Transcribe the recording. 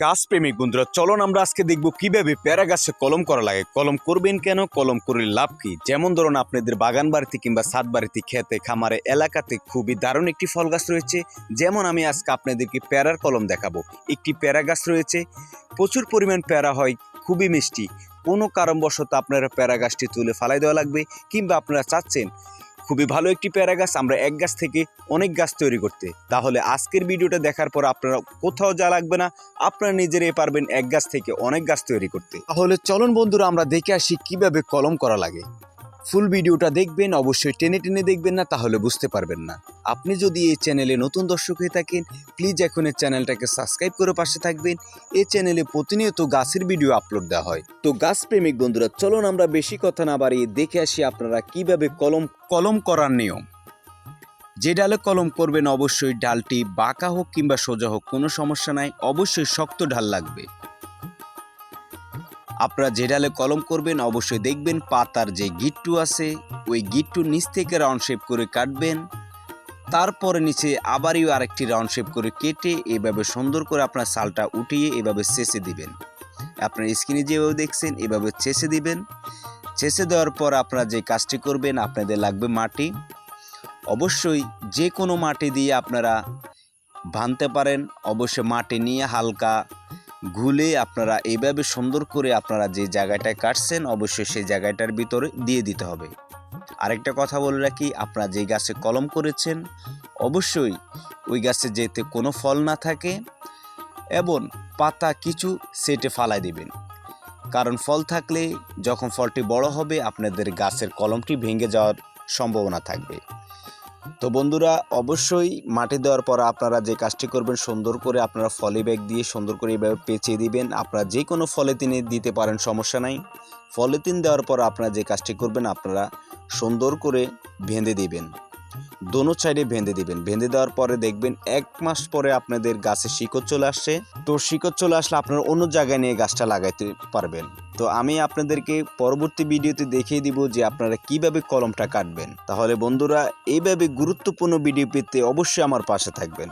গাছ প্রেমিক বন্ধুরা, চলুন আমরা আজকে দেখব কীভাবে প্যারা গাছে কলম করা লাগে। কলম করবেন কেন? কলম করলে লাভ কি? যেমন ধরুন, আপনাদের বাগান বাড়িতে কিংবা ছাদ বাড়িতে, খেতে, খামারে, এলাকাতে খুবই দারুণ একটি ফল গাছ রয়েছে। যেমন আমি আজকে আপনাদেরকে প্যারার কলম দেখাবো। একটি প্যারা গাছ রয়েছে। প্রচুর পরিমাণ প্যারা হয়, খুবই মিষ্টি। কোনো কারণবশত আপনারা প্যারা গাছটি তুলে ফালাই দেওয়া লাগবে কিংবা আপনারা চাচ্ছেন খুবই ভালো একটি প্যারা গাছ, আমরা এক গাছ থেকে অনেক গাছ তৈরি করতে। তাহলে আজকের ভিডিওটা দেখার পর আপনারা কোথাও যা লাগবে না, আপনারা নিজেরাই পারবেন এক গাছ থেকে অনেক গাছ তৈরি করতে। তাহলে চলন বন্ধুরা, আমরা দেখে আসি কীভাবে কলম করা লাগে। ফুল ভিডিওটা দেখবেন, অবশ্যই টেনে টেনে দেখবেন না, তাহলে বুঝতে পারবেন না। আপনি যদি এই চ্যানেলে নতুন দর্শক হয়ে থাকেন প্লিজ এখন এই চ্যানেলটাকে সাবস্ক্রাইব করে পাশে থাকবেন। এই চ্যানেলে প্রতিনিয়ত গাছের ভিডিও আপলোড দেওয়া হয়। তো গাছ প্রেমিক বন্ধুরা, চলুন আমরা বেশি কথা না বাড়িয়ে দেখে আসি আপনারা কীভাবে কলম কলম করার নিয়ম। যে ডালে কলম করবেন, অবশ্যই ডালটি বাঁকা হোক কিংবা সোজা হোক, কোনো সমস্যা নাই। অবশ্যই শক্ত ঢাল লাগবে। আপনারা যে ডালে কলম করবেন, অবশ্যই দেখবেন পাতার যে গিট্টু আছে, ওই গিট্টুর নিচ থেকে রাউন্ড শেপ করে কাটবেন। তারপরে নিচে আবারই আরেকটি রাউন্ড শেপ করে কেটে এভাবে সুন্দর করে আপনার সালটা উঠিয়ে এভাবে চেষে দিবেন। আপনার স্ক্রিনে যেভাবে দেখছেন, এভাবে চেষে দিবেন। চেষে দেওয়ার পর আপনারা যে কাজটি করবেন, আপনাদের লাগবে মাটি। অবশ্যই যে কোনো মাটি দিয়ে আপনারা ভাঙতে পারেন। অবশ্যই মাটি নিয়ে হালকা ঘুলে আপনারা এইভাবে সুন্দর করে আপনারা যে জায়গাটায় কাটছেন, অবশ্যই সেই জায়গাটার ভিতরে দিয়ে দিতে হবে। আরেকটা কথা বলে রাখি, আপনারা যে গাছে কলম করেছেন, অবশ্যই ওই গাছে যেতে কোনো ফল না থাকে এবং পাতা কিছু সেটে ফালাই দেবেন। কারণ ফল থাকলে যখন ফলটি বড় হবে, আপনাদের গাছের কলমটি ভেঙে যাওয়ার সম্ভাবনা থাকবে। তো বন্ধুরা, অবশ্যই মাটি দেওয়ার পর আপনারা যে কাজটি করবেন, সুন্দর করে আপনারা ফলি ব্যাগ দিয়ে সুন্দর করে এইভাবে পেঁচিয়ে দিবেন। আপনারা যে কোনো ফলেতিনে দিতে পারেন, সমস্যা নাই। ফলেতিন দেওয়ার পর আপনারা যে কাজটি করবেন, আপনারা সুন্দর করে ভেঁধে দিবেন। দোনো সাইডে ভেঁধে দিবেন। ভেঁধে দেওয়ার পরে দেখবেন এক মাস পরে আপনাদের গাছে শিকড় চলে আসছে। তো শিকড় চলে আসলে আপনারা অন্য জায়গায় নিয়ে গাছটা লাগাইতে পারবেন। তো আমি আপনাদেরকে পরবর্তী ভিডিওতে দেখিয়ে দিব যে আপনারা কীভাবে কলমটা কাটবেন। তাহলে বন্ধুরা, এইভাবে গুরুত্বপূর্ণ ভিডিও পেতে অবশ্যই আমার পাশে থাকবেন।